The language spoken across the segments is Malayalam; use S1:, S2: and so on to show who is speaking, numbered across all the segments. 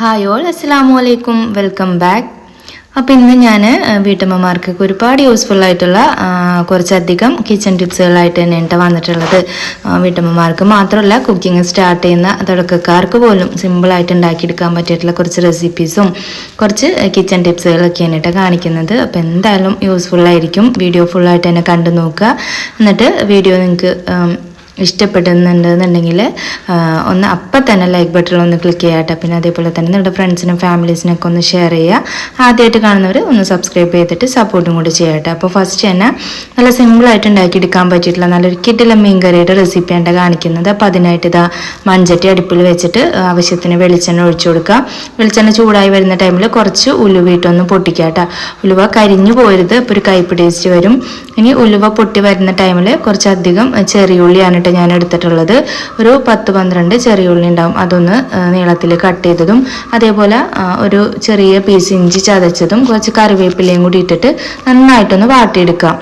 S1: ഹായ് ഓൾ അസ്സാം വലൈക്കും വെൽക്കം ബാക്ക് അപ്പോൾ ഇന്ന് ഞാൻ വീട്ടമ്മമാർക്ക് ഒരുപാട് യൂസ്ഫുൾ ആയിട്ടുള്ള കുറച്ചധികം കിച്ചൺ ടിപ്സുകളായിട്ട് തന്നെ കേട്ടോ വന്നിട്ടുള്ളത്. വീട്ടമ്മമാർക്ക് മാത്രമല്ല കുക്കിംഗ് സ്റ്റാർട്ട് ചെയ്യുന്ന തുടക്കക്കാർക്ക് പോലും സിമ്പിളായിട്ട് ഉണ്ടാക്കിയെടുക്കാൻ പറ്റിയിട്ടുള്ള കുറച്ച് റെസിപ്പീസും കുറച്ച് കിച്ചൺ ടിപ്സുകളൊക്കെയാണ് കേട്ടോ കാണിക്കുന്നത്. അപ്പോൾ എന്തായാലും യൂസ്ഫുൾ ആയിരിക്കും. വീഡിയോ ഫുള്ളായിട്ട് തന്നെ കണ്ടു നോക്കുക. എന്നിട്ട് വീഡിയോ നിങ്ങൾക്ക് ഇഷ്ടപ്പെടുന്നുണ്ടെന്നുണ്ടെങ്കിൽ ഒന്ന് അപ്പം തന്നെ ലൈക്ക് ബട്ടൺ ഒന്ന് ക്ലിക്ക് ചെയ്യാട്ടെ പിന്നെ അതേപോലെ തന്നെ നിങ്ങളുടെ ഫ്രണ്ട്സിനും ഫാമിലീസിനൊക്കെ ഒന്ന് ഷെയർ ചെയ്യുക. ആദ്യമായിട്ട് കാണുന്നവർ ഒന്ന് സബ്സ്ക്രൈബ് ചെയ്തിട്ട് സപ്പോർട്ടും കൂടി ചെയ്യട്ടെ അപ്പോൾ ഫസ്റ്റ് തന്നെ നല്ല സിമ്പിളായിട്ട് ഉണ്ടാക്കിയെടുക്കാൻ പറ്റിയിട്ടുള്ള നല്ലൊരു കിട്ടില മീൻ കറിയുടെ റെസിപ്പിയാണ് കാണിക്കുന്നത്. അപ്പോൾ അതിനായിട്ട് ഇതാ മൺചട്ടി അടുപ്പിൽ വെച്ചിട്ട് ആവശ്യത്തിന് വെളിച്ചെണ്ണ ഒഴിച്ചു കൊടുക്കുക. വെളിച്ചെണ്ണ ചൂടായി വരുന്ന ടൈമിൽ കുറച്ച് ഉലുവയിട്ടൊന്ന് കേട്ടോ. ഉലുവ കരിഞ്ഞു പോരുത് ഇപ്പോൾ ഒരു കൈപ്പ് ടേസ്റ്റ് വരും. ഇനി ഉലുവ പൊട്ടി വരുന്ന ടൈമിൽ കുറച്ചധികം ചെറിയുള്ളിയാണ് കേട്ടോ ഞാൻ എടുത്തിട്ടുള്ളത്. ഒരു പത്ത് പന്ത്രണ്ട് ചെറിയ ഉള്ളി ഉണ്ടാവും. അതൊന്ന് നീളത്തിൽ കട്ട് ചെയ്തതും അതേപോലെ ഒരു ചെറിയ പീസ് ഇഞ്ചി ചതച്ചതും കുറച്ച് കറിവേപ്പിലയും കൂടി ഇട്ടിട്ട് നന്നായിട്ടൊന്ന് വാട്ടിയെടുക്കാം.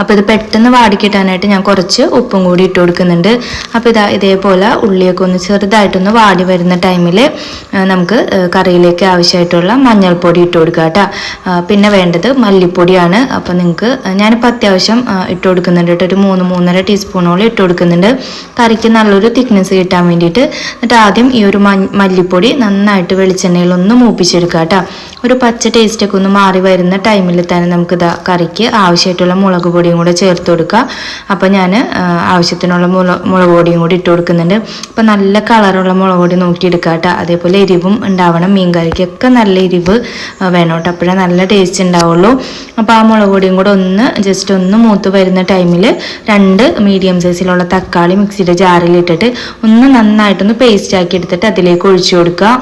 S1: അപ്പോൾ ഇത് പെട്ടെന്ന് വാടിക്കിട്ടാനായിട്ട് ഞാൻ കുറച്ച് ഉപ്പും കൂടി ഇട്ട് കൊടുക്കുന്നുണ്ട്. അപ്പോൾ ഇതാ ഇതേപോലെ ഉള്ളിയൊക്കെ ഒന്ന് ചെറുതായിട്ടൊന്ന് വാടി വരുന്ന ടൈമിൽ നമുക്ക് കറിയിലേക്ക് ആവശ്യമായിട്ടുള്ള മഞ്ഞൾപ്പൊടി ഇട്ട് കൊടുക്കുക കേട്ടോ. പിന്നെ വേണ്ടത് മല്ലിപ്പൊടിയാണ്. അപ്പോൾ നിങ്ങൾക്ക് ഞാനിപ്പോൾ അത്യാവശ്യം ഇട്ട് കൊടുക്കുന്നുണ്ട് കേട്ടോ. ഒരു മൂന്ന് മൂന്നര ടീസ്പൂണോളം ഇട്ട് കൊടുക്കുന്നുണ്ട്. കറിക്ക് നല്ലൊരു തിക്നെസ് കിട്ടാൻ വേണ്ടിയിട്ട് എന്നിട്ട് ആദ്യം ഈ ഒരു മല്ലിപ്പൊടി നന്നായിട്ട് വെളിച്ചെണ്ണയിൽ ഒന്ന് മൂപ്പിച്ചെടുക്കുക കേട്ടോ. ഒരു പച്ച ടേസ്റ്റൊക്കെ ഒന്ന് മാറി വരുന്ന ടൈമിൽ തന്നെ നമുക്ക് ഇതാ കറിക്ക് ആവശ്യമായിട്ടുള്ള മുളക് പൊടിയും കൂടെ ചേർത്ത് കൊടുക്കുക. അപ്പോൾ ഞാൻ ആവശ്യത്തിനുള്ള മുള മുളക് പൊടിയും കൂടി ഇട്ട് കൊടുക്കുന്നുണ്ട്. അപ്പോൾ നല്ല കളറുള്ള മുളക് പൊടി നോക്കിയെടുക്കുക കേട്ടോ. അതേപോലെ എരിവും ഉണ്ടാവണം. മീൻ കറിക്കൊക്കെ നല്ല എരിവ് വേണം കേട്ടോ. അപ്പോഴേ നല്ല ടേസ്റ്റ് ഉണ്ടാവുള്ളൂ. അപ്പോൾ ആ മുളക് പൊടിയും കൂടെ ഒന്ന് ജസ്റ്റ് ഒന്ന് മൂത്ത് വരുന്ന ടൈമിൽ രണ്ട് മീഡിയം സൈസിലുള്ള തക്കാളി മിക്സിയുടെ ജാറിലിട്ടിട്ട് ഒന്ന് നന്നായിട്ടൊന്ന് പേസ്റ്റ് ആക്കി എടുത്തിട്ട് അതിലേക്ക് ഒഴിച്ചു കൊടുക്കുക.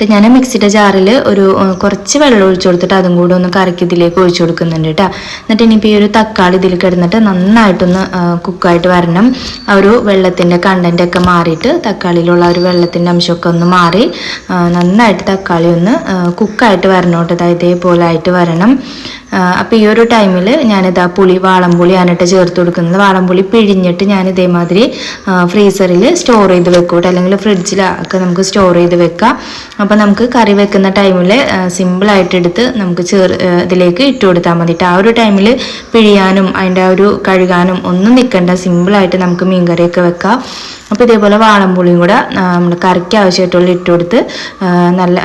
S1: എന്നിട്ട് ഞാൻ മിക്സിയുടെ ജാറിൽ ഒരു കുറച്ച് വെള്ളം ഒഴിച്ചു കൊടുത്തിട്ട് അതും കൂടെ ഒന്ന് കറക്കി ഇതിലേക്ക് ഒഴിച്ചു കൊടുക്കുന്നുണ്ട് കേട്ടോ. എന്നിട്ട് ഇനിയിപ്പോൾ ഈ ഒരു തക്കാളി ഇതിൽ കിടന്നിട്ട് നന്നായിട്ടൊന്ന് കുക്കായിട്ട് വരണം. ആ ഒരു വെള്ളത്തിന്റെ കണ്ടന്റ് ഒക്കെ മാറിയിട്ട് തക്കാളിയിലുള്ള ഒരു വെള്ളത്തിന്റെ അംശമൊക്കെ ഒന്ന് മാറി നന്നായിട്ട് തക്കാളി ഒന്ന് കുക്കായിട്ട് വരണം കേട്ടോ. ഇതേപോലെ ആയിട്ട് വരണം. അപ്പോൾ ഈ ഒരു ടൈമിൽ ഞാനിതാ പുളി വാളംപുളിയാണ് കേട്ടോ ചേർത്ത് കൊടുക്കുന്നത്. വാളംപുളി പിഴിഞ്ഞിട്ട് ഞാൻ ഇതേമാതിരി ഫ്രീസറിൽ സ്റ്റോർ ചെയ്ത് വെക്കും കേട്ടോ അല്ലെങ്കിൽ ഫ്രിഡ്ജിലൊക്കെ നമുക്ക് സ്റ്റോർ ചെയ്ത് വെക്കാം. അപ്പോൾ നമുക്ക് കറി വെക്കുന്ന ടൈമിൽ സിമ്പിളായിട്ട് എടുത്ത് നമുക്ക് ചേർ ഇതിലേക്ക് ഇട്ട് കൊടുത്താൽ മതിട്ടാ. ആ ഒരു ടൈമിൽ പിഴിയാനും അതിന്റെ ആ ഒരു കഴുകാനും ഒന്നും നിൽക്കണ്ട സിമ്പിളായിട്ട് നമുക്ക് മീൻകറിയൊക്കെ വെക്കാം. അപ്പോൾ ഇതേപോലെ വാളംപുളിയും കൂടെ നമ്മൾ കറിക്ക് ആവശ്യമായിട്ടുള്ള ഇട്ട് കൊടുത്ത് നല്ല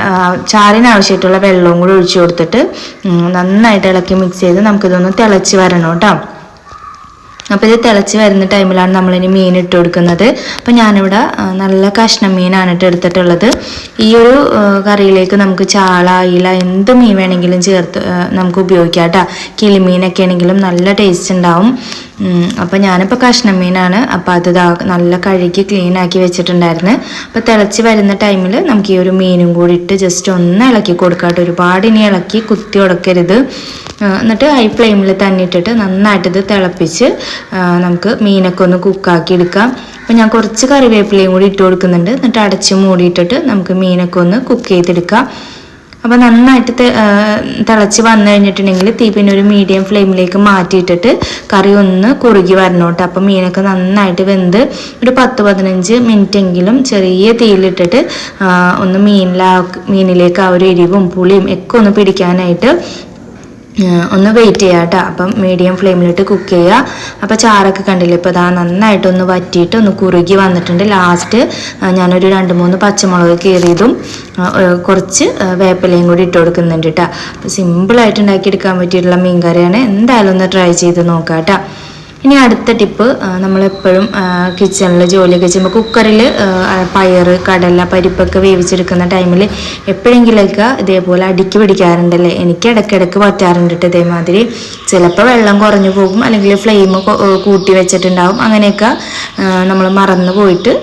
S1: ചാറിന് ആവശ്യമായിട്ടുള്ള വെള്ളവും കൂടെ ഒഴിച്ചു കൊടുത്തിട്ട് നന്നായിട്ട് ഇളക്കി മിക്സ് ചെയ്ത് നമുക്കിതൊന്ന് തിളച്ച് വരണം കേട്ടോ. അപ്പോൾ ഇത് തിളച്ച് വരുന്ന ടൈമിലാണ് നമ്മളിനി മീൻ ഇട്ട് കൊടുക്കുന്നത്. അപ്പോൾ ഞാനിവിടെ നല്ല കഷ്ണം മീനാണ് ഇട്ട് എടുത്തിട്ടുള്ളത്. ഈ ഒരു കറിയിലേക്ക് നമുക്ക് ചാള ഇല എന്ത് മീൻ വേണമെങ്കിലും ചേർത്ത് നമുക്ക് ഉപയോഗിക്കാം കേട്ടോ. കിളിമീനൊക്കെ ആണെങ്കിലും നല്ല ടേസ്റ്റ് ഉണ്ടാവും. അപ്പോൾ ഞാനിപ്പോൾ കഷ്ണം മീനാണ്. അപ്പോൾ അത് നല്ല കഴുകി ക്ലീൻ ആക്കി വെച്ചിട്ടുണ്ടായിരുന്നു. അപ്പോൾ തിളച്ച് വരുന്ന ടൈമിൽ നമുക്ക് ഈ ഒരു മീനും കൂടി ഇട്ട് ജസ്റ്റ് ഒന്ന് ഇളക്കി കൊടുക്കാം കേട്ടോ. ഒരുപാട് ഇനി ഇളക്കി കുത്തി ഉടക്കരുത്. എന്നിട്ട് ഹൈ ഫ്ലെയിമിൽ തന്നെ ഇട്ടിട്ട് നന്നായിട്ട് ഇത് തിളപ്പിച്ച് നമുക്ക് മീനൊക്കെ ഒന്ന് കുക്കാക്കി എടുക്കാം. അപ്പോൾ ഞാൻ കുറച്ച് കറിവേപ്പിലയും കൂടി ഇട്ട് കൊടുക്കുന്നുണ്ട്. എന്നിട്ട് അടച്ച് മൂടിയിട്ടിട്ട് നമുക്ക് മീനൊക്കെ ഒന്ന് കുക്ക് ചെയ്തെടുക്കാം. അപ്പോൾ നന്നായിട്ട് തിളച്ച് വന്നു കഴിഞ്ഞിട്ടുണ്ടെങ്കിൽ തീ പിന്നെ ഒരു മീഡിയം ഫ്ലെയിമിലേക്ക് മാറ്റിയിട്ടിട്ട് കറി ഒന്ന് കുറുകി വരണം കേട്ടോ അപ്പോൾ മീനൊക്കെ നന്നായിട്ട് വെന്ത് ഒരു പത്ത് പതിനഞ്ച് മിനിറ്റ് എങ്കിലും ചെറിയ തീയിലിട്ടിട്ട് ഒന്ന് മീനിലാ മീനിലേക്ക് ആ ഒരു എരിവും പുളിയും ഒക്കെ ഒന്ന് പിടിക്കാനായിട്ട് ഒന്ന് വെയിറ്റ് ചെയ്യുക കേട്ടോ അപ്പം മീഡിയം ഫ്ലെയിമിലിട്ട് കുക്ക് ചെയ്യുക അപ്പോൾ ചാറൊക്കെ കണ്ടില്ലേ? ഇപ്പോൾ അതാ നന്നായിട്ടൊന്ന് വറ്റിയിട്ട് ഒന്ന് കുറുകി വന്നിട്ടുണ്ട്. ലാസ്റ്റ് ഞാനൊരു രണ്ട് മൂന്ന് പച്ചമുളക് കീറിയതും കുറച്ച് വേപ്പിലയും കൂടി ഇട്ട് കൊടുക്കുന്നുണ്ട് കേട്ടോ അപ്പോൾ സിമ്പിളായിട്ട് ഉണ്ടാക്കിയെടുക്കാൻ പറ്റിയിട്ടുള്ള മീൻ കറിയാണ് എന്തായാലും ഒന്ന് ട്രൈ ചെയ്ത് നോക്കാം കേട്ടോ ഇനി അടുത്ത ടിപ്പ് നമ്മളെപ്പോഴും കിച്ചണിൽ ജോലിയൊക്കെ ചെയ്യുമ്പോൾ കുക്കറിൽ പയർ കടല പരിപ്പൊക്കെ വേവിച്ചെടുക്കുന്ന ടൈമിൽ എപ്പോഴെങ്കിലൊക്കെ ഇതേപോലെ അടുക്കി പിടിക്കാറുണ്ടല്ലേ? എനിക്ക് ഇടയ്ക്കിടയ്ക്ക് പറ്റാറുണ്ട് ഇതേമാതിരി. ചിലപ്പോൾ വെള്ളം കുറഞ്ഞു പോകും അല്ലെങ്കിൽ ഫ്ലെയിം കൂട്ടി വെച്ചിട്ടുണ്ടാവും. അങ്ങനെയൊക്കെ നമ്മൾ മറന്നു പോയിട്ട്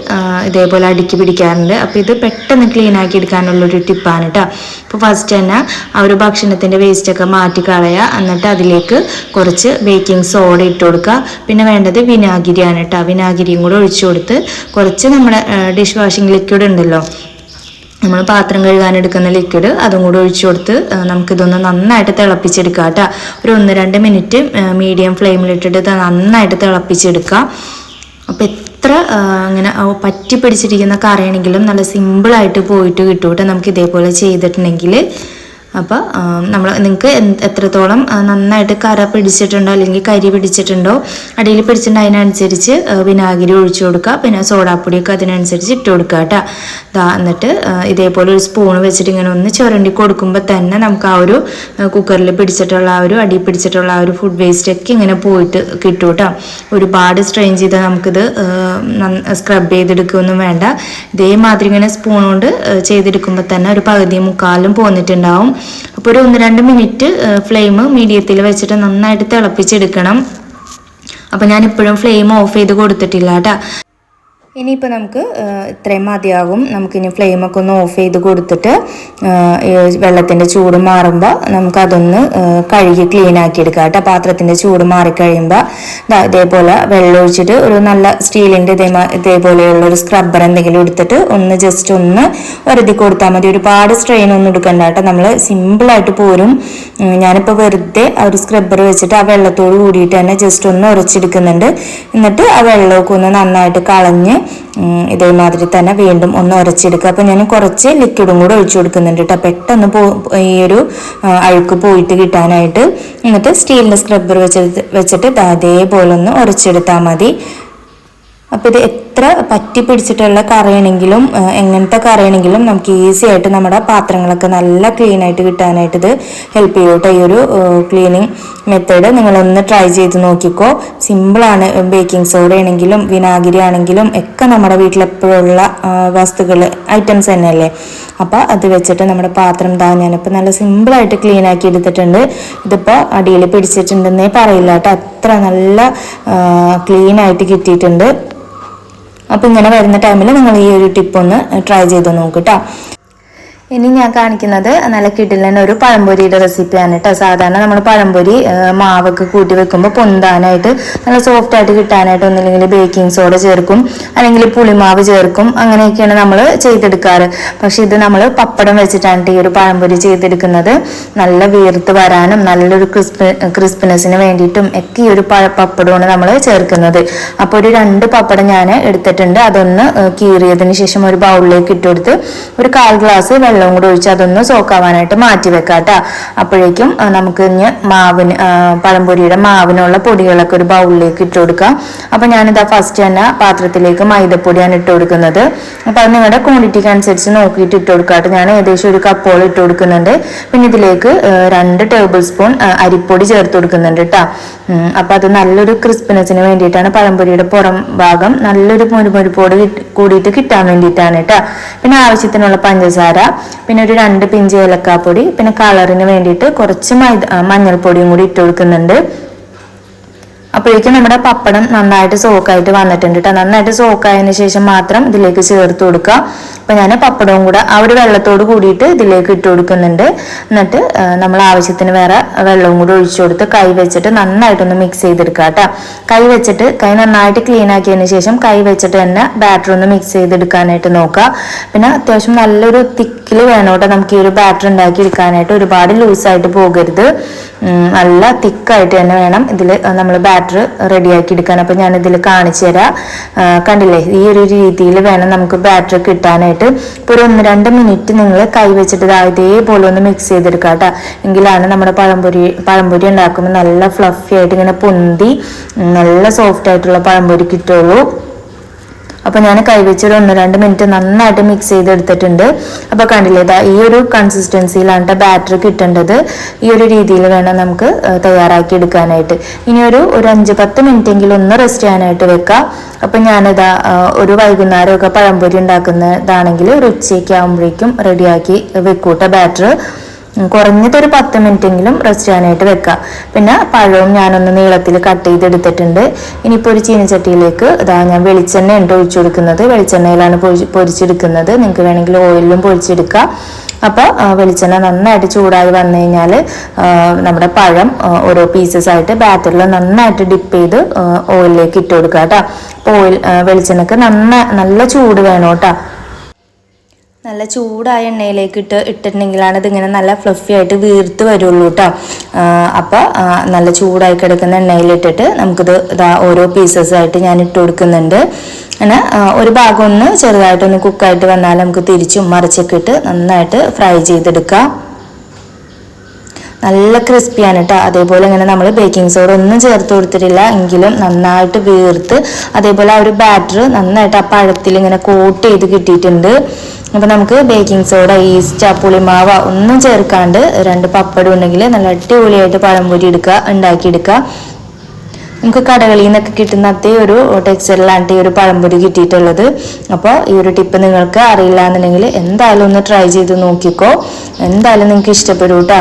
S1: ഇതേപോലെ അടുക്കി പിടിക്കാറുണ്ട്. അപ്പോൾ ഇത് പെട്ടെന്ന് ക്ലീൻ ആക്കി എടുക്കാനുള്ളൊരു ടിപ്പാണ് കേട്ടോ അപ്പോൾ ഫസ്റ്റ് തന്നെ ആ ഒരു ഭക്ഷണത്തിന്റെ വേസ്റ്റൊക്കെ മാറ്റി കളയുക എന്നിട്ട് അതിലേക്ക് കുറച്ച് ബേക്കിംഗ് സോഡ ഇട്ട് കൊടുക്കുക. പിന്നെ വേണ്ടത് വിനാഗിരിയാണ് കേട്ടോ വിനാഗിരിയും കൂടെ ഒഴിച്ചു കൊടുത്ത് കുറച്ച് നമ്മുടെ ഡിഷ് വാഷിംഗ് ലിക്വിഡ് ഉണ്ടല്ലോ. നമ്മൾ പാത്രം കഴുകാൻ എടുക്കുന്ന ലിക്വിഡ് അതും കൂടി ഒഴിച്ചു കൊടുത്ത് നമുക്കിതൊന്ന് നന്നായിട്ട് തിളപ്പിച്ചെടുക്കാം കേട്ടോ ഒരു ഒന്ന് രണ്ട് മിനിറ്റ് മീഡിയം ഫ്ലെയിമിലിട്ടിട്ട് നന്നായിട്ട് തിളപ്പിച്ചെടുക്കാം. അപ്പോൾ എത്ര അങ്ങനെ പറ്റി പിടിച്ചിരിക്കുന്ന കറിയാണെങ്കിലും നല്ല സിമ്പിളായിട്ട് പോയിട്ട് കിട്ടും കേട്ടോ നമുക്ക് ഇതേപോലെ ചെയ്തിട്ടുണ്ടെങ്കിൽ അപ്പോൾ നമ്മൾ നിങ്ങൾക്ക് എത്രത്തോളം നന്നായിട്ട് കര പിടിച്ചിട്ടുണ്ടോ അല്ലെങ്കിൽ കരി പിടിച്ചിട്ടുണ്ടോ അടിയിൽ പിടിച്ചിട്ടുണ്ടോ അതിനനുസരിച്ച് വിനാഗിരി ഒഴിച്ചു കൊടുക്കുക. പിന്നെ സോഡാപ്പൊടിയൊക്കെ അതിനനുസരിച്ച് ഇട്ട് കൊടുക്കുക കേട്ടോ. ദാ എന്നിട്ട് ഇതേപോലെ ഒരു സ്പൂൺ വെച്ചിട്ട് ഇങ്ങനെ ഒന്ന് ചുരണ്ടി കൊടുക്കുമ്പോൾ തന്നെ നമുക്ക് ആ ഒരു കുക്കറിൽ പിടിച്ചിട്ടുള്ള ആ ഒരു അടി പിടിച്ചിട്ടുള്ള ആ ഒരു ഫുഡ് വേസ്റ്റ് ഒക്കെ ഇങ്ങനെ പോയിട്ട് കിട്ടും കേട്ടോ. ഒരുപാട് സ്ട്രെയിൻ ചെയ്താൽ നമുക്കിത് സ്ക്രബ് ചെയ്തെടുക്കുകയൊന്നും വേണ്ട. ഇതേമാതിരി ഇങ്ങനെ സ്പൂൺ കൊണ്ട് ചെയ്തെടുക്കുമ്പോൾ തന്നെ ഒരു പകുതി മുക്കാലും പോന്നിട്ടുണ്ടാവും. അപ്പോൾ ഒരു ഒന്ന് രണ്ട് മിനിറ്റ് ഫ്ലെയിം മീഡിയത്തിൽ വെച്ചിട്ട് നന്നായിട്ട് തിളപ്പിച്ചെടുക്കണം. അപ്പോൾ ഞാൻ ഇപ്പോഴും ഫ്ലെയിം ഓഫ് ചെയ്ത് കൊടുത്തിട്ടില്ല കേട്ടോ. ഇനിയിപ്പോൾ നമുക്ക് ഇത്രയും മതിയാകും നമുക്കിനി ഫ്ലെയിമൊക്കെ ഒന്ന് ഓഫ് ചെയ്ത് കൊടുത്തിട്ട് വെള്ളത്തിന്റെ ചൂട് മാറുമ്പോൾ നമുക്കതൊന്ന് കഴുകി ക്ലീൻ ആക്കി എടുക്കാം കേട്ടോ. പാത്രത്തിന്റെ ചൂട് മാറിക്കഴിയുമ്പോൾ ഇതേപോലെ വെള്ളം ഒഴിച്ചിട്ട് ഒരു നല്ല സ്റ്റീലിന്റെ ഇതേ ഇതേപോലെയുള്ള ഒരു സ്ക്രബ്ബർ എന്തെങ്കിലും എടുത്തിട്ട് ഒന്ന് ജസ്റ്റ് ഒന്ന് വരുതി കൊടുത്താൽ മതി. ഒരുപാട് സ്ട്രെയിൻ ഒന്നും എടുക്കണ്ട കേട്ടോ. നമ്മൾ സിമ്പിളായിട്ട് പോരും. ഞാനിപ്പോൾ വെറുതെ ആ ഒരു സ്ക്രബ്ബർ വെച്ചിട്ട് ആ വെള്ളത്തോട് കൂടിയിട്ട് തന്നെ ജസ്റ്റ് ഒന്ന് ഉരച്ചെടുക്കുന്നുണ്ട്. എന്നിട്ട് ആ വെള്ളമൊക്കെ ഒന്ന് നന്നായിട്ട് കളഞ്ഞ് ഇതേമാതിരി തന്നെ വീണ്ടും ഒന്ന് ഉരച്ചെടുക്കുക. അപ്പോൾ ഞാൻ കുറച്ച് ലിക്വിഡും കൂടെ ഒഴിച്ചു കൊടുക്കുന്നുണ്ട് കേട്ടോ. പെട്ടെന്ന് പോ ഈ ഒരു അഴുക്ക് പോയിട്ട് കിട്ടാനായിട്ട്. എന്നിട്ട് സ്റ്റീലിന്റെ സ്ക്രബ്ബർ വെച്ചെടുത്ത് വെച്ചിട്ട് അതേപോലെ ഒന്ന് ഉരച്ചെടുത്താൽ മതി. അപ്പോൾ ഇത് എത്ര പറ്റി പിടിച്ചിട്ടുള്ള കറിയാണെങ്കിലും എങ്ങനത്തെ കറിയാണെങ്കിലും നമുക്ക് ഈസി ആയിട്ട് നമ്മുടെ പാത്രങ്ങളൊക്കെ നല്ല ക്ലീൻ ആയിട്ട് കിട്ടാനായിട്ട് ഇത് ഹെൽപ്പ് ചെയ്യും കേട്ടോ ഈ ഒരു ക്ലീനിങ് മെത്തേഡ് നിങ്ങളൊന്ന് ട്രൈ ചെയ്ത് നോക്കിക്കോ. സിമ്പിളാണ് ബേക്കിംഗ് സോഡ ആണെങ്കിലും വിനാഗിരി ആണെങ്കിലും ഒക്കെ നമ്മുടെ വീട്ടിലെപ്പോഴുള്ള വസ്തുക്കൾ ഐറ്റംസ് തന്നെയല്ലേ? അപ്പോൾ അത് വെച്ചിട്ട് നമ്മുടെ പാത്രം താ ഞാനിപ്പോൾ നല്ല സിമ്പിളായിട്ട് ക്ലീൻ ആക്കി എടുത്തിട്ടുണ്ട്. ഇതിപ്പോൾ അടിയിൽ പിടിച്ചിട്ടുണ്ടെന്നേ പറയില്ല കേട്ടോ. അത്ര നല്ല ക്ലീൻ ആയിട്ട് കിട്ടിയിട്ടുണ്ട്. അപ്പോൾ ഇങ്ങനെ വരുന്ന ടൈമിൽ നിങ്ങൾ ഈ ഒരു ടിപ്പ് ഒന്ന് ട്രൈ ചെയ്ത് നോക്കുക കേട്ടോ ഇനി ഞാൻ കാണിക്കുന്നത് നല്ല കിടിലൻ ഒരു പഴംപൊരിയുടെ റെസിപ്പിയാണ് കേട്ടോ സാധാരണ നമ്മൾ പഴംപൊരി മാവൊക്കെ കൂട്ടി വെക്കുമ്പോൾ പൊന്താനായിട്ട് നല്ല സോഫ്റ്റ് ആയിട്ട് കിട്ടാനായിട്ട് ഒന്നില്ലെങ്കിൽ ബേക്കിംഗ് സോഡ ചേർക്കും അല്ലെങ്കിൽ പുളിമാവ് ചേർക്കും അങ്ങനെയൊക്കെയാണ് നമ്മൾ ചെയ്തെടുക്കാറ്. പക്ഷെ ഇത് നമ്മൾ പപ്പടം വെച്ചിട്ടാണ് ഈ ഒരു പഴംപൊരി ചെയ്തെടുക്കുന്നത്. നല്ല വീർത്ത് വരാനും നല്ലൊരു ക്രിസ്പി ക്രിസ്പിനെസ്സിന് വേണ്ടിയിട്ടും ഒക്കെ ഈ ഒരു പപ്പടമാണ് നമ്മൾ ചേർക്കുന്നത്. അപ്പോൾ ഒരു രണ്ട് പപ്പടം ഞാൻ എടുത്തിട്ടുണ്ട്. അതൊന്ന് കീറിയതിന് ശേഷം ഒരു ബൗളിലേക്ക് ഇട്ടുകൊടുത്ത് ഒരു കാൽ ഗ്ലാസ് വെള്ളം കൂടി ഒഴിച്ച് അതൊന്ന് സോക്കാവാനായിട്ട് മാറ്റി വെക്കാം കേട്ടോ അപ്പോഴേക്കും നമുക്ക് ഇനി മാവിന് പഴംപൊരിയുടെ മാവിനുള്ള പൊടികളൊക്കെ ഒരു ബൗളിലേക്ക് ഇട്ട് കൊടുക്കാം. അപ്പോൾ ഞാനിതാ ഫസ്റ്റ് തന്നെ പാത്രത്തിലേക്ക് മൈദപ്പൊടിയാണ് ഇട്ട് കൊടുക്കുന്നത്. അപ്പോൾ അത് നിങ്ങളുടെ ക്വാണ്ടിറ്റിക്ക് അനുസരിച്ച് നോക്കിയിട്ട് ഇട്ട് കൊടുക്കാം കേട്ടോ ഞാൻ ഏകദേശം ഒരു കപ്പോളം ഇട്ട് കൊടുക്കുന്നുണ്ട്. പിന്നെ ഇതിലേക്ക് രണ്ട് ടേബിൾ സ്പൂൺ അരിപ്പൊടി ചേർത്ത് കൊടുക്കുന്നുണ്ട് കേട്ടോ അപ്പോൾ അത് നല്ലൊരു ക്രിസ്പിനെസിന് വേണ്ടിയിട്ടാണ് പഴംപൊരിയുടെ പുറം ഭാഗം നല്ലൊരു മുരുമുരുപ്പോട് കൂടിയിട്ട് കിട്ടാൻ വേണ്ടിയിട്ടാണ് കേട്ടോ പിന്നെ ആവശ്യത്തിനുള്ള പഞ്ചസാര പിന്നെ ഒരു രണ്ട് പിഞ്ച് ഏലക്കാപ്പൊടി പിന്നെ കളറിന് വേണ്ടിയിട്ട് കുറച്ച് മൈദ മഞ്ഞൾപ്പൊടിയും കൂടി ഇട്ട് കൊടുക്കുന്നുണ്ട്. അപ്പോഴേക്കും നമ്മുടെ പപ്പടം നന്നായിട്ട് സോക്കായിട്ട് വന്നിട്ടുണ്ട് കേട്ടോ നന്നായിട്ട് സോക്കായതിനു ശേഷം മാത്രം ഇതിലേക്ക് ചേർത്ത് കൊടുക്കുക. അപ്പൊ ഞാൻ പപ്പടവും കൂടെ ആ ഒരു വെള്ളത്തോട് കൂടിയിട്ട് ഇതിലേക്ക് ഇട്ട് കൊടുക്കുന്നുണ്ട്. എന്നിട്ട് നമ്മൾ ആവശ്യത്തിന് വേറെ വെള്ളവും കൂടി ഒഴിച്ചു കൊടുത്ത് കൈ വെച്ചിട്ട് നന്നായിട്ടൊന്ന് മിക്സ് ചെയ്തെടുക്കുക കേട്ടോ കൈ വെച്ചിട്ട് കൈ നന്നായിട്ട് ക്ലീൻ ആക്കിയതിന് ശേഷം കൈ വെച്ചിട്ട് തന്നെ ബാറ്റർ ഒന്ന് മിക്സ് ചെയ്തെടുക്കാനായിട്ട് നോക്കുക. പിന്നെ അത്യാവശ്യം നല്ലൊരു തിക്കിൽ വേണം കേട്ടോ നമുക്ക് ഈ ഒരു ബാറ്റർ ഉണ്ടാക്കി എടുക്കാനായിട്ട്. ഒരുപാട് ലൂസായിട്ട് പോകരുത്. നല്ല തിക്കായിട്ട് തന്നെ വേണം ഇതിൽ നമ്മൾ ബാറ്റർ റെഡിയാക്കി എടുക്കാൻ അപ്പം ഞാൻ ഇതിൽ കാണിച്ചു തരാം. കണ്ടില്ലേ? ഈ ഒരു രീതിയിൽ വേണം നമുക്ക് ബാറ്റർ കിട്ടാനായിട്ട്. ഇപ്പോൾ ഒരു ഒന്ന് രണ്ട് മിനിറ്റ് നിങ്ങൾ കൈ വെച്ചിട്ട് ദാ ഇതേപോലെ ഒന്ന് മിക്സ് ചെയ്തെടുക്കുക കേട്ടോ എങ്കിലാണ് നമ്മുടെ പഴംപൊരി പഴംപൊരി ഉണ്ടാക്കുമ്പോൾ നല്ല ഫ്ലഫി ആയിട്ട് ഇങ്ങനെ പൊന്തി നല്ല സോഫ്റ്റ് ആയിട്ടുള്ള പഴംപൊരി കിട്ടുള്ളൂ. അപ്പൊ ഞാൻ കൈവച്ചൊരു ഒന്ന് രണ്ട് മിനിറ്റ് നന്നായിട്ട് മിക്സ് ചെയ്തെടുത്തിട്ടുണ്ട്. അപ്പൊ കണ്ടില്ലേ ഇതാ ഈ ഒരു കൺസിസ്റ്റൻസിയിലാണ് ബാറ്റർ കിട്ടേണ്ടത്. ഈ ഒരു രീതിയിൽ വേണം നമുക്ക് തയ്യാറാക്കി എടുക്കാനായിട്ട് ഇനി ഒരു ഒരു അഞ്ച് പത്ത് മിനിറ്റ് എങ്കിലും ഒന്ന് റെസ്റ്റ് ചെയ്യാനായിട്ട് വെക്കാം. അപ്പൊ ഞാനിതാ ഒരു വൈകുന്നേരമൊക്കെ പഴംപൊരി ഉണ്ടാക്കുന്നതാണെങ്കിൽ ഒരു ഉച്ചയ്ക്ക് ആകുമ്പോഴേക്കും റെഡിയാക്കി വെക്കൂട്ട ബാറ്റർ കുറഞ്ഞത് ഒരു പത്ത് മിനിറ്റ് എങ്കിലും റെസ്റ്റ് ചെയ്യാനായിട്ട് വെക്കുക. പിന്നെ പഴവും ഞാനൊന്ന് നീളത്തിൽ കട്ട് ചെയ്തെടുത്തിട്ടുണ്ട്. ഇനിയിപ്പോൾ ഒരു ചീനച്ചട്ടിയിലേക്ക് ഇതാ ഞാൻ വെളിച്ചെണ്ണ ഉണ്ട് ഒഴിച്ചു കൊടുക്കുന്നത്. വെളിച്ചെണ്ണയിലാണ് പൊരി- പൊരിച്ചെടുക്കുന്നത്. നിങ്ങൾക്ക് വേണമെങ്കിൽ ഓയിലും പൊരിച്ചെടുക്കാം അപ്പോൾ വെളിച്ചെണ്ണ നന്നായിട്ട് ചൂടായി വന്നു കഴിഞ്ഞാൽ നമ്മുടെ പഴം ഓരോ പീസസ് ആയിട്ട് ബാറ്ററിൽ നന്നായിട്ട് ഡിപ്പ് ചെയ്ത് ഓയിലിലേക്ക് ഇട്ട് കൊടുക്കുക കേട്ടോ അപ്പോൾ ഓയിൽ വെളിച്ചെണ്ണക്ക് നന്നായി നല്ല ചൂട് വേണം കേട്ടോ നല്ല ചൂടായ എണ്ണയിലേക്ക് ഇട്ട് ഇട്ടിട്ടുണ്ടെങ്കിലാണ് ഇതിങ്ങനെ നല്ല ഫ്ലഫി ആയിട്ട് വീർത്ത് വരുള്ളൂ കേട്ടോ അപ്പോൾ നല്ല ചൂടായി കിടക്കുന്ന എണ്ണയിലിട്ടിട്ട് നമുക്കിത് ഇതാ ഓരോ പീസസ് ആയിട്ട് ഞാൻ ഇട്ട് കൊടുക്കുന്നുണ്ട്. അങ്ങനെ ഒരു ഭാഗം ഒന്ന് ചെറുതായിട്ടൊന്ന് കുക്കായിട്ട് വന്നാൽ നമുക്ക് തിരിച്ചും മറിച്ചൊക്കെ ഇട്ട് നന്നായിട്ട് ഫ്രൈ ചെയ്തെടുക്കാം. നല്ല ക്രിസ്പിയാണ് കേട്ടോ അതേപോലെ ഇങ്ങനെ നമ്മൾ ബേക്കിംഗ് സോഡ ഒന്നും ചേർത്ത് കൊടുത്തിട്ടില്ല. എങ്കിലും നന്നായിട്ട് വീർത്ത് അതേപോലെ ആ ഒരു ബാറ്റർ നന്നായിട്ട് ആ പഴത്തിൽ ഇങ്ങനെ കോട്ട് ചെയ്ത് കിട്ടിയിട്ടുണ്ട്. അപ്പം നമുക്ക് ബേക്കിംഗ് സോഡ ഈസ്റ്റ് പുളിമാവ ഒന്നും ചേർക്കാണ്ട് രണ്ട് പപ്പടം ഉണ്ടെങ്കിൽ നല്ല അടിപൊളിയായിട്ട് പഴംപൊരി എടുക്കുക ഉണ്ടാക്കിയെടുക്കുക. നമുക്ക് കടകളിൽ നിന്നൊക്കെ കിട്ടുന്ന അതേ ഒരു ടെക്സ്റ്റൈലാണ് ഈ ഒരു പഴംപൊരി കിട്ടിയിട്ടുള്ളത്. അപ്പോൾ ഈ ഒരു ടിപ്പ് നിങ്ങൾക്ക് അറിയില്ല എന്നുണ്ടെങ്കിൽ എന്തായാലും ഒന്ന് ട്രൈ ചെയ്ത് നോക്കിക്കോ. എന്തായാലും നിങ്ങൾക്ക് ഇഷ്ടപ്പെടും കേട്ടോ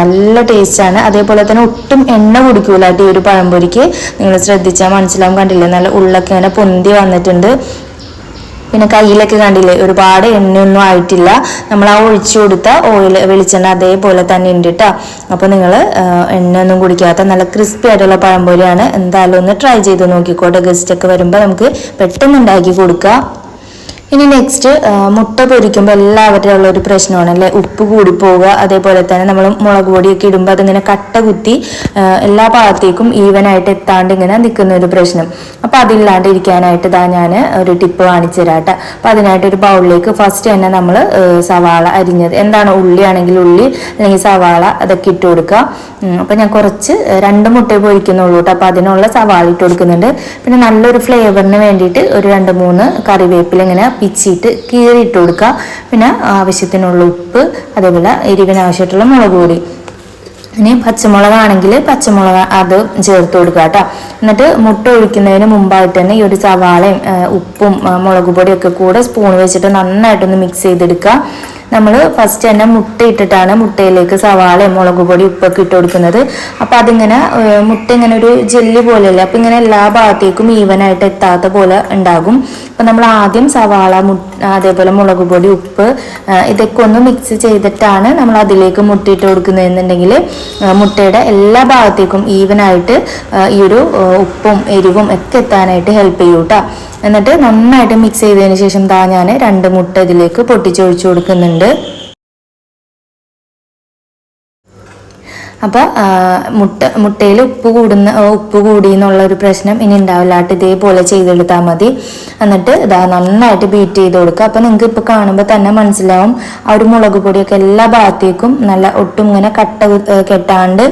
S1: നല്ല ടേസ്റ്റാണ് അതേപോലെ തന്നെ ഒട്ടും എണ്ണ കുടിക്കൂല ഈ ഒരു പഴംപൊരിക്ക്. നിങ്ങൾ ശ്രദ്ധിച്ചാൽ മനസ്സിലാവും. കണ്ടില്ലേ? നല്ല ഉള്ളൊക്കെ ഇങ്ങനെ പൊന്തി വന്നിട്ടുണ്ട്. പിന്നെ കയ്യിലൊക്കെ കണ്ടില്ലേ ഒരുപാട് എണ്ണയൊന്നും ആയിട്ടില്ല. നമ്മൾ ആ ഒഴിച്ചു കൊടുത്ത ഓയിൽ വെളിച്ചെണ്ണ അതേപോലെ തന്നെ ഉണ്ട് കേട്ടോ അപ്പോൾ നിങ്ങൾ എണ്ണയൊന്നും കുടിക്കാത്ത നല്ല ക്രിസ്പി ആയിട്ടുള്ള പഴംപൊരിയാണ് എന്തായാലും ഒന്ന് ട്രൈ ചെയ്ത് നോക്കിക്കോട്ടെ. ഗസ്റ്റ് ഒക്കെ വരുമ്പോൾ നമുക്ക് പെട്ടെന്ന് ഉണ്ടാക്കി കൊടുക്കാം. ഇനി നെക്സ്റ്റ് മുട്ട പൊരിക്കുമ്പോൾ എല്ലാവരുടെ ഉള്ള ഒരു പ്രശ്നമാണ് അല്ലേ? ഉപ്പ് കൂടി പോവുക അതേപോലെ തന്നെ നമ്മൾ മുളക് പൊടിയൊക്കെ ഇടുമ്പോൾ അതിങ്ങനെ കട്ട കുത്തി എല്ലാ ഭാഗത്തേക്കും ഈവനായിട്ട് എത്താണ്ട് ഇങ്ങനെ നിൽക്കുന്ന ഒരു പ്രശ്നം. അപ്പോൾ അതില്ലാണ്ട് ഇരിക്കാനായിട്ട് ഇതാ ഞാൻ ഒരു ടിപ്പ് കാണിച്ചു തരാട്ടെ അപ്പോൾ അതിനായിട്ട് ഒരു ബൗളിലേക്ക് ഫസ്റ്റ് തന്നെ നമ്മൾ സവാള അരിഞ്ഞത്. എന്താണ് ഉള്ളി ആണെങ്കിൽ ഉള്ളി അല്ലെങ്കിൽ സവാള അതൊക്കെ ഇട്ട് കൊടുക്കുക. അപ്പോൾ ഞാൻ കുറച്ച് രണ്ട് മുട്ട പൊരിക്കുന്നുള്ളൂ കേട്ടോ അപ്പോൾ അതിനുള്ള സവാള ഇട്ട് കൊടുക്കുന്നുണ്ട്. പിന്നെ നല്ലൊരു ഫ്ലേവറിന് വേണ്ടിയിട്ട് ഒരു രണ്ട് മൂന്ന് കറിവേപ്പില ഇങ്ങനെ പിച്ചിട്ട് കീറിയിട്ട് കൊടുക്കുക. പിന്നെ ആവശ്യത്തിനുള്ള ഉപ്പ് അതേപോലെ എരിവിന് ആവശ്യമായിട്ടുള്ള മുളക് പൊടി. ഇനി പച്ചമുളകാണെങ്കിൽ പച്ചമുളക് അത് ചേർത്ത് കൊടുക്കുക കേട്ടോ. എന്നിട്ട് മുട്ട ഒഴിക്കുന്നതിന് മുമ്പായിട്ട് തന്നെ ഈ ഒരു സവാളയും ഉപ്പും മുളക് പൊടിയൊക്കെ കൂടെ സ്പൂൺ വെച്ചിട്ട് നന്നായിട്ടൊന്ന് മിക്സ് ചെയ്തെടുക്കുക. നമ്മൾ ഫസ്റ്റ് തന്നെ മുട്ട ഇട്ടിട്ടാണ് മുട്ടയിലേക്ക് സവാളയും മുളക് പൊടി ഉപ്പൊക്കെ ഇട്ട് കൊടുക്കുന്നത്. അപ്പം അതിങ്ങനെ മുട്ട ഇങ്ങനെ ഒരു ജെല്ലി പോലെയല്ലേ? അപ്പം ഇങ്ങനെ എല്ലാ ഭാഗത്തേക്കും ഈവനായിട്ട് എത്താത്ത പോലെ ഉണ്ടാകും. അപ്പം നമ്മൾ ആദ്യം സവാള മുട്ട അതേപോലെ മുളക് പൊടി ഉപ്പ് ഇതൊക്കെ ഒന്ന് മിക്സ് ചെയ്തിട്ടാണ് നമ്മൾ അതിലേക്ക് മുട്ടയിട്ട് കൊടുക്കുന്നതെന്നുണ്ടെങ്കിൽ മുട്ടയുടെ എല്ലാ ഭാഗത്തേക്കും ഈവനായിട്ട് ഈ ഒരു ഉപ്പും എരിവും ഒക്കെ എത്താനായിട്ട് ഹെൽപ്പ് ചെയ്യും കേട്ടോ എന്നിട്ട് നന്നായിട്ട് മിക്സ് ചെയ്തതിന് ശേഷം താ ഞാൻ രണ്ട് മുട്ട ഇതിലേക്ക് പൊട്ടിച്ചൊഴിച്ചു കൊടുക്കുന്നുണ്ട്. അപ്പോൾ മുട്ട മുട്ടയിൽ ഉപ്പ് കൂടുന്ന ഉപ്പ് കൂടി എന്നുള്ള ഒരു പ്രശ്നം ഇനി ഉണ്ടാവില്ല. ഇതേപോലെ ചെയ്തെടുത്താൽ മതി. എന്നിട്ട് ഇതാ നന്നായിട്ട് ബീറ്റ് ചെയ്ത് കൊടുക്കുക. അപ്പോൾ നിങ്ങൾക്ക് ഇപ്പോൾ കാണുമ്പോൾ തന്നെ മനസ്സിലാവും. ആ ഒരു മുളക് പൊടിയൊക്കെ എല്ലാ ഭാഗത്തേക്കും നല്ല ഒട്ടും ഇങ്ങനെ കട്ട കെട്ടാണ്ട്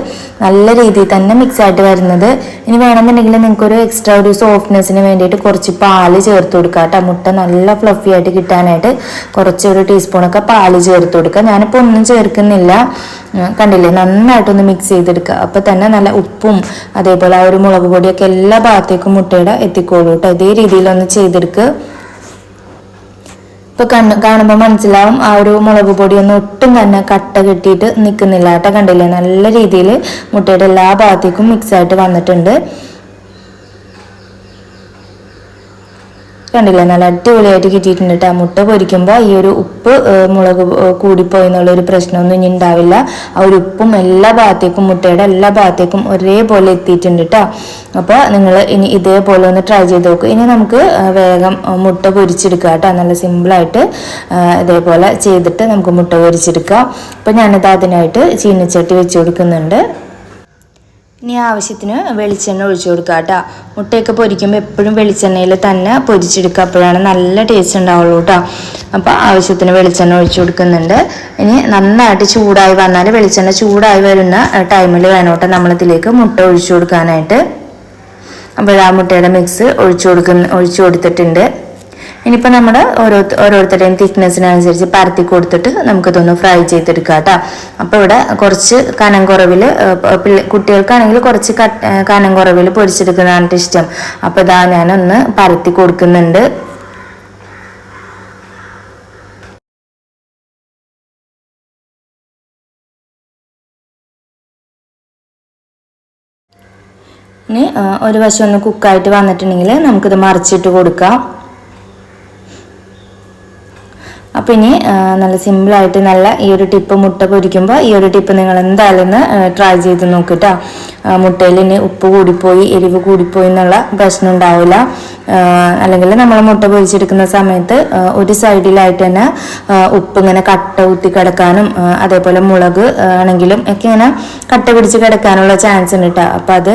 S1: നല്ല രീതിയിൽ തന്നെ മിക്സ് ആയിട്ട് വരുന്നത്. ഇനി വേണമെന്നുണ്ടെങ്കിൽ നിങ്ങൾക്കൊരു എക്സ്ട്രാ ഒരു സോഫ്റ്റ്നെസ്സിന് വേണ്ടിയിട്ട് കുറച്ച് പാൽ ചേർത്ത് കൊടുക്കുക കേട്ടോ. മുട്ട നല്ല ഫ്ലഫി ആയിട്ട് കിട്ടാനായിട്ട് കുറച്ച് ഒരു ടീസ്പൂണൊക്കെ പാൽ ചേർത്ത് കൊടുക്കുക. ഞാനിപ്പോൾ ഒന്നും ചേർക്കുന്നില്ല. കണ്ടില്ലേ? കണ്ടില്ലേ നന്നായിട്ടൊന്ന് മിക്സ് ചെയ്തെടുക്കുക അപ്പോൾ തന്നെ നല്ല ഉപ്പും അതേപോലെ ആ ഒരു മുളക് പൊടിയൊക്കെ എല്ലാ ഭാഗത്തേക്കും മുട്ടയുടെ എത്തിക്കോളൂ കേട്ടോ ഇതേ രീതിയിലൊന്ന് ചെയ്തെടുക്കുക ഇപ്പൊ കണ്ണ് കാണുമ്പോൾ മനസ്സിലാവും ആ ഒരു മുളക് പൊടിയൊന്നും ഒട്ടും തന്നെ കട്ട കെട്ടിയിട്ട് നിൽക്കുന്നില്ല കേട്ടോ കണ്ടില്ലേ? നല്ല രീതിയിൽ മുട്ടയുടെ എല്ലാ ഭാഗത്തേക്കും മിക്സ് ആയിട്ട് വന്നിട്ടുണ്ട്. കണ്ടില്ലേ? നല്ല അടിപൊളിയായിട്ട് കിട്ടിയിട്ടുണ്ട് കേട്ടോ മുട്ട പൊരിക്കുമ്പോൾ ഈ ഒരു ഉപ്പ് മുളക് കൂടിപ്പോയി എന്നുള്ള ഒരു പ്രശ്നമൊന്നും ഇനി ഉണ്ടാവില്ല. ആ ഒരു ഉപ്പും എല്ലാ ഭാഗത്തേക്കും മുട്ടയുടെ എല്ലാ ഭാഗത്തേക്കും ഒരേപോലെ എത്തിയിട്ടുണ്ട് കേട്ടോ അപ്പോൾ നിങ്ങൾ ഇനി ഇതേപോലെ ഒന്ന് ട്രൈ ചെയ്ത് നോക്കുക ഇനി നമുക്ക് വേഗം മുട്ട പൊരിച്ചെടുക്കുക കേട്ടോ നല്ല സിമ്പിളായിട്ട് ഇതേപോലെ ചെയ്തിട്ട് നമുക്ക് മുട്ട പൊരിച്ചെടുക്കാം. അപ്പോൾ ഞാനിത് അതിനായിട്ട് ചീനച്ചട്ടി വെച്ച് കൊടുക്കുന്നുണ്ട്. ഇനി ആവശ്യത്തിന് വെളിച്ചെണ്ണ ഒഴിച്ചു കൊടുക്കുക കേട്ടോ. മുട്ടയൊക്കെ പൊരിക്കുമ്പോൾ എപ്പോഴും വെളിച്ചെണ്ണയിൽ തന്നെ പൊരിച്ചെടുക്കുക. അപ്പോഴാണ് നല്ല ടേസ്റ്റ് ഉണ്ടാവുള്ളൂ കേട്ടോ. അപ്പോൾ ആവശ്യത്തിന് വെളിച്ചെണ്ണ ഒഴിച്ചു കൊടുക്കുന്നുണ്ട്. ഇനി നന്നായിട്ട് ചൂടായി വന്നാൽ വെളിച്ചെണ്ണ ചൂടായി വരുന്ന ടൈമിൽ വേണം കേട്ടോ നമ്മളിതിലേക്ക് മുട്ട ഒഴിച്ചു കൊടുക്കാനായിട്ട്. അപ്പോൾ ആ മുട്ടയുടെ മിക്സ് ഒഴിച്ചു കൊടുക്കുന്ന ഒഴിച്ചു കൊടുത്തിട്ടുണ്ട്. ഇനിയിപ്പോൾ നമ്മൾ ഓരോ ഓരോരുത്തരുടെയും തിക്നെസ്സിനനുസരിച്ച് പരത്തി കൊടുത്തിട്ട് നമുക്കിതൊന്ന് ഫ്രൈ ചെയ്തെടുക്കാം കേട്ടോ അപ്പോൾ ഇവിടെ കുറച്ച് കനം കുറവിൽ കുട്ടികൾക്കാണെങ്കിൽ കുറച്ച് കനം കുറവിൽ പൊരിച്ചെടുക്കുന്നതാണ് ഇഷ്ടം അപ്പോൾ ഇതാ ഞാനൊന്ന് പരത്തി കൊടുക്കുന്നുണ്ട്. ഇനി ഒരു വശം ഒന്ന് കുക്കായിട്ട് വന്നിട്ടുണ്ടെങ്കിൽ നമുക്കിത് മറിച്ചിട്ട് കൊടുക്കാം. അപ്പം ഇനി നല്ല സിമ്പിളായിട്ട് നല്ല ഈ ഒരു ടിപ്പ് മുട്ട പൊരിക്കുമ്പോൾ ഈ ഒരു ടിപ്പ് നിങ്ങൾ എന്തായാലും ഒന്ന് ട്രൈ ചെയ്ത് നോക്കിട്ടോ മുട്ടയിൽ ഇനി ഉപ്പ് കൂടിപ്പോയി എരിവ് കൂടിപ്പോയി എന്നുള്ള പ്രശ്നം ഉണ്ടാവില്ല. അല്ലെങ്കിൽ നമ്മൾ മുട്ട പൊരിച്ചെടുക്കുന്ന സമയത്ത് ഒരു സൈഡിലായിട്ട് തന്നെ ഉപ്പ് ഇങ്ങനെ കട്ട ഊത്തി കിടക്കാനും അതേപോലെ മുളക് ആണെങ്കിലും ഒക്കെ ഇങ്ങനെ കട്ട പിടിച്ച് കിടക്കാനുള്ള ചാൻസ് ഉണ്ട് കേട്ടോ അപ്പം അത്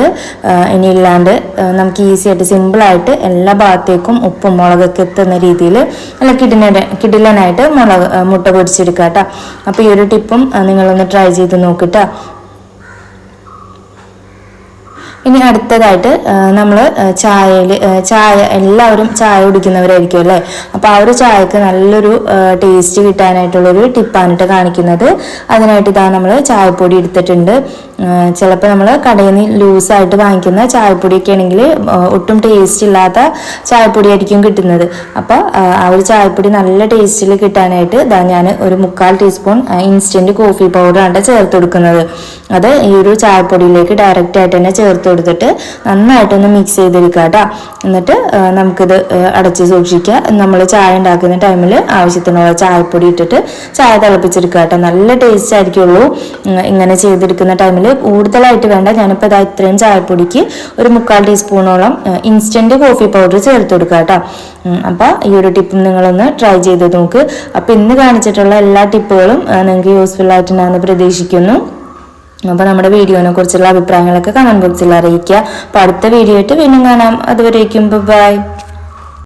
S1: ഇനി ഇല്ലാണ്ട് നമുക്ക് ഈസി ആയിട്ട് സിമ്പിളായിട്ട് എല്ലാ ഭാഗത്തേക്കും ഉപ്പും മുളകൊക്കെ എത്തുന്ന രീതിയിൽ നല്ല കിടിന കിടിലനായിട്ട് മുളക് മുട്ട പൊരിച്ചെടുക്കാം കേട്ടോ അപ്പോൾ ഈ ഒരു ടിപ്പും നിങ്ങളൊന്ന് ട്രൈ ചെയ്ത് നോക്കിട്ടോ ഇനി അടുത്തതായിട്ട് നമ്മൾ ചായയിൽ ചായ എല്ലാവരും ചായ കുടിക്കുന്നവരായിരിക്കും അല്ലേ? അപ്പോൾ ആ ഒരു ചായക്ക് നല്ലൊരു ടേസ്റ്റ് കിട്ടാനായിട്ടുള്ളൊരു ടിപ്പാണിട്ട് കാണിക്കുന്നത്. അതിനായിട്ട് ഇതാ നമ്മൾ ചായപ്പൊടി എടുത്തിട്ടുണ്ട്. ചിലപ്പോൾ നമ്മൾ കടയിൽ നിന്ന് ലൂസായിട്ട് വാങ്ങിക്കുന്ന ചായപ്പൊടിയൊക്കെ ആണെങ്കിൽ ഒട്ടും ടേസ്റ്റ് ഇല്ലാത്ത ചായപ്പൊടി ആയിരിക്കും കിട്ടുന്നത്. അപ്പോൾ ആ ഒരു ചായപ്പൊടി നല്ല ടേസ്റ്റിൽ കിട്ടാനായിട്ട് ഇതാ ഞാൻ ഒരു മുക്കാൽ ടീസ്പൂൺ ഇൻസ്റ്റന്റ് കോഫി പൗഡറാണ് ചേർത്ത് കൊടുക്കുന്നത്. അത് ഈ ഒരു ചായപ്പൊടിയിലേക്ക് ഡയറക്റ്റ് ആയിട്ട് തന്നെ ചേർത്ത് കൊടുത്തിട്ട് നന്നായിട്ടൊന്ന് മിക്സ് ചെയ്തെടുക്കുക കേട്ടോ എന്നിട്ട് നമുക്കിത് അടച്ച് സൂക്ഷിക്കുക. നമ്മൾ ചായ ഉണ്ടാക്കുന്ന ടൈമിൽ ആവശ്യത്തിനുള്ള ചായപ്പൊടി ഇട്ടിട്ട് ചായ തിളപ്പിച്ചെടുക്കുക കേട്ടോ നല്ല ടേസ്റ്റ് ആയിരിക്കുള്ളൂ ഇങ്ങനെ ചെയ്തെടുക്കുന്ന ടൈമിൽ കൂടുതലായിട്ട് വേണ്ട. ഞാനിപ്പോൾ ഇതാ ഇത്രയും ചായപ്പൊടിക്ക് ഒരു മുക്കാൽ ടീസ്പൂണോളം ഇൻസ്റ്റന്റ് കോഫി പൗഡർ ചേർത്ത് കൊടുക്കുക കേട്ടോ അപ്പോൾ ഈ ഒരു ടിപ്പും നിങ്ങളൊന്ന് ട്രൈ ചെയ്ത് നോക്ക്. അപ്പോൾ ഇന്ന് കാണിച്ചിട്ടുള്ള എല്ലാ ടിപ്പുകളും നിങ്ങൾക്ക് യൂസ്ഫുൾ ആയിട്ടുണ്ടാകുന്ന പ്രതീക്ഷിക്കുന്നു. അപ്പോൾ നമ്മുടെ വീഡിയോനെ കുറിച്ചുള്ള അഭിപ്രായങ്ങളൊക്കെ കമന്റ് ബോക്സിൽ അറിയിക്കുക. അപ്പോൾ അടുത്ത വീഡിയോ ആയിട്ട് വീണ്ടും കാണാം. അതുവരേക്കും ബൈ